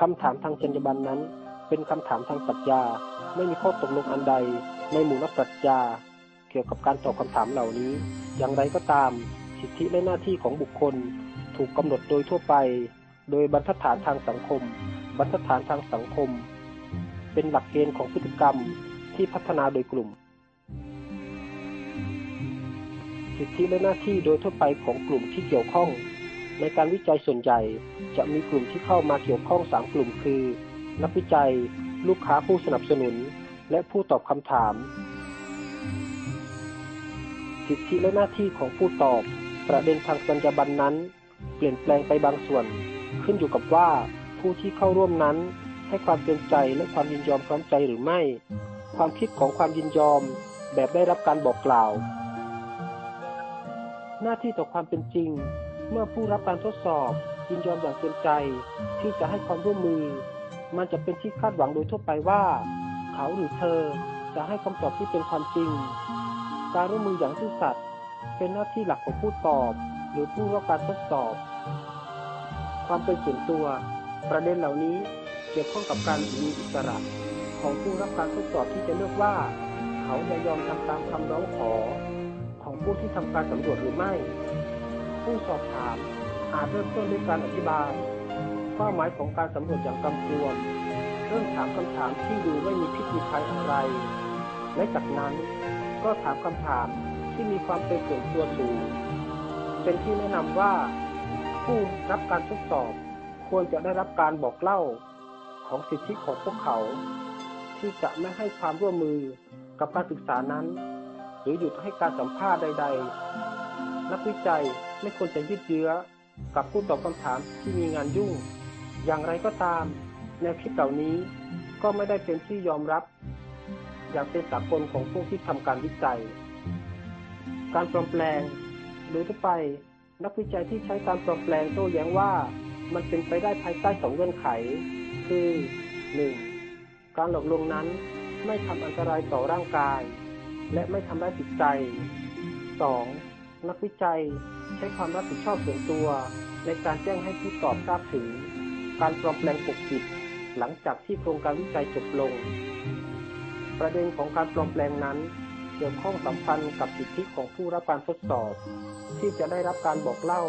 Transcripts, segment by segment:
คำถามทางจรรยาบรรณนั้น เป็นคำถามทางปรัชญา ไม่มีข้อตกลงอันใด ในหมู่นักปรัชญา เกี่ยวกับการตอบคำถามเหล่านี้ อย่างไรก็ตาม สิทธิและหน้าที่ของบุคคล ถูกกำหนดโดยทั่วไป โดยบรรทัดฐานทางสังคม บรรทัดฐานทางสังคม เป็นหลักเกณฑ์ของพฤติกรรมที่พัฒนาโดยกลุ่ม สิทธิและหน้าที่โดยทั่วไปของกลุ่มที่เกี่ยวข้อง ในการวิจัยส่วนใหญ่ จะมีกลุ่มที่เข้ามาเกี่ยวข้องสามกลุ่มคือ นักวิจัย ลูกค้าผู้สนับสนุน และผู้ตอบคำถาม สิทธิและหน้าที่ของผู้ตอบ ประเด็นทางสัญญาบันนั้น เปลี่ยนแปลงไปบางส่วน ขึ้นอยู่กับว่าผู้ที่เข้าร่วมนั้น ให้ความเต็มใจและความยินยอมพร้อมใจหรือไม่ ความคิดของความยินยอม แบบได้รับการบอกกล่าว หน้าที่ต่อความเป็นจริง เมื่อผู้รับการทดสอบยินยอมอย่างเต็มใจ ที่จะให้ความร่วมมือ มันจะเป็นที่คาดหวังโดยทั่วไปว่า เขาหรือเธอจะให้คำตอบที่เป็นความจริง การร่วมมืออย่างซื่อสัตย์เป็นหน้าที่หลักของผู้ตอบ หรือผู้รับการทดสอบ ความเป็นส่วนตัว ประเด็นเหล่านี้เกี่ยวข้องกับการมีอิสระ ของผู้รับการทดสอบที่จะเลือกว่า เขาจะยอมทำตามคำร้องขอ ของผู้ที่ทำการสำรวจหรือไม่ ผู้สอบถาม อาจเริ่มต้นด้วยการอธิบายเป้าหมายของการสำรวจอย่างกำกวมเริ่มถามคำถามที่ดูไม่มีพิษมีภัยอะไร และจากนั้นก็ถามคำถามที่มีความเป็นส่วนตัวสูงเป็นที่แนะนำว่า ผู้รับการทดสอบควรจะได้รับการบอกเล่าของสิทธิของพวกเขา ที่จะไม่ให้ความร่วมมือกับการศึกษานั้น หรือหยุดให้การสัมภาษณ์ใด ๆ นักวิจัย ไม่ควรจะยืดเยื้อกับผู้ตอบคำถามที่มีงานยุ่ง อย่างไรก็ตามแนวคิดเหล่านี้ก็ไม่ได้เป็นที่ยอมรับ อย่างเป็นสากลของพวกที่ทำการวิจัย การปลอมแปลง โดยทั่วไป นักวิจัยที่ใช้การปลอมแปลงโต้แย้งว่ามันเป็นไปได้ภายใต้สองเงื่อนไข คือ 1. การหลอกลวงนั้นไม่ทำอันตรายต่อร่างกาย และไม่ทำร้ายจิตใจ 2. นักวิจัย ใช้ความรับผิดชอบส่วนตัว ในการแจ้งให้ผู้ตอบทราบถึง การปลอมแปลงปกปิด หลังจากที่โครงการวิจัยจบลง ประเด็นของการปลอมแปลงนั้นเกี่ยวข้องสัมพันธ์กับสิทธิของผู้รับการทดสอบ ที่จะได้รับการบอกเล่า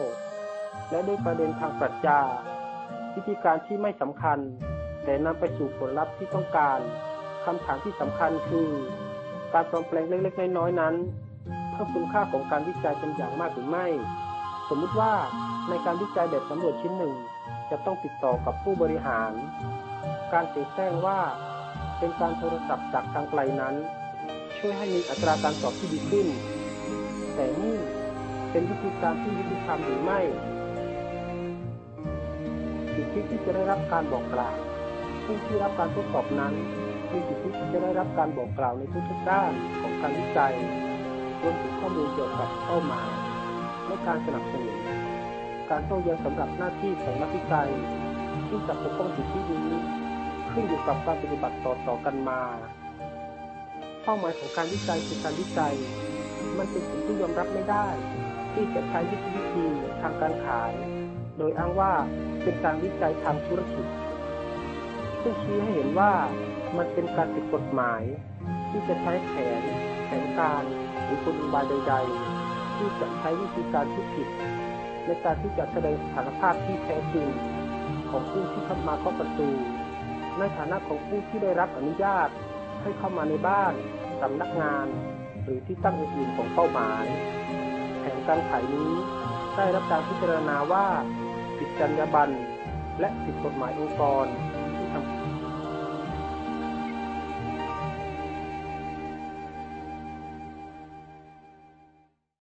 และด้วยประเด็นทางปรัชญาวิธีการที่ไม่สำคัญ แต่นำไปสู่ผลลัพธ์ที่ต้องการคำถามที่สำคัญคือ การปลอมแปลงเล็กๆน้อยๆนั้น เพิ่มคุณค่าของการวิจัยเป็นอย่างมากหรือไม่ สมมุติว่าในการวิจัยแบบสำรวจชิ้นหนึ่ง จะต้องติดต่อกับผู้บริหาร การเสแสร้งว่า เป็นการโทรศัพท์จากทางไกลนั้น ช่วยให้มีอัตราการตอบที่ดีขึ้น แต่นี่เป็นวิธีการที่ยุติธรรมหรือไม่สิทธิที่จะได้รับการบอกกล่าวผู้ที่รับการทดสอบนั้นมีสิทธิที่จะได้รับการบอกกล่าวในทุกๆด้านของการวิจัย รวมถึงข้อมูลเกี่ยวกับเป้าหมายและการสนับสนุนการโต้แย้งสำหรับหน้าที่ของนักวิจัยที่จะปกป้องสิทธินี้ขึ้นอยู่กับการปฏิบัติต่อต่อกันมา เป้าหมายของการวิจัยคือการวิจัย มันเป็นสิ่งที่ยอมรับไม่ได้ ที่จะใช้วิธีวิธีทางการขาย โดยอ้างว่าเป็นการวิจัยทางธุรกิจ ซึ่งชี้ให้เห็นว่ามันเป็นการผิดกฎหมาย ที่จะใช้แผนแผนการ หรือกลบายใดๆ ที่จะใช้วิธีการที่ผิด ในการที่จะแสดงสถานภาพที่แท้จริงของผู้ที่เข้ามาเข้าประตู ในฐานะของผู้ที่ได้รับอนุญาตให้เข้ามาในบ้านสำนักงาน หรือที่ตั้งอื่นๆของเป้าหมายแผนการขายนี้ได้รับการพิจารณาว่าผิดจรรยาบรรณและผิดกฎหมายองค์กร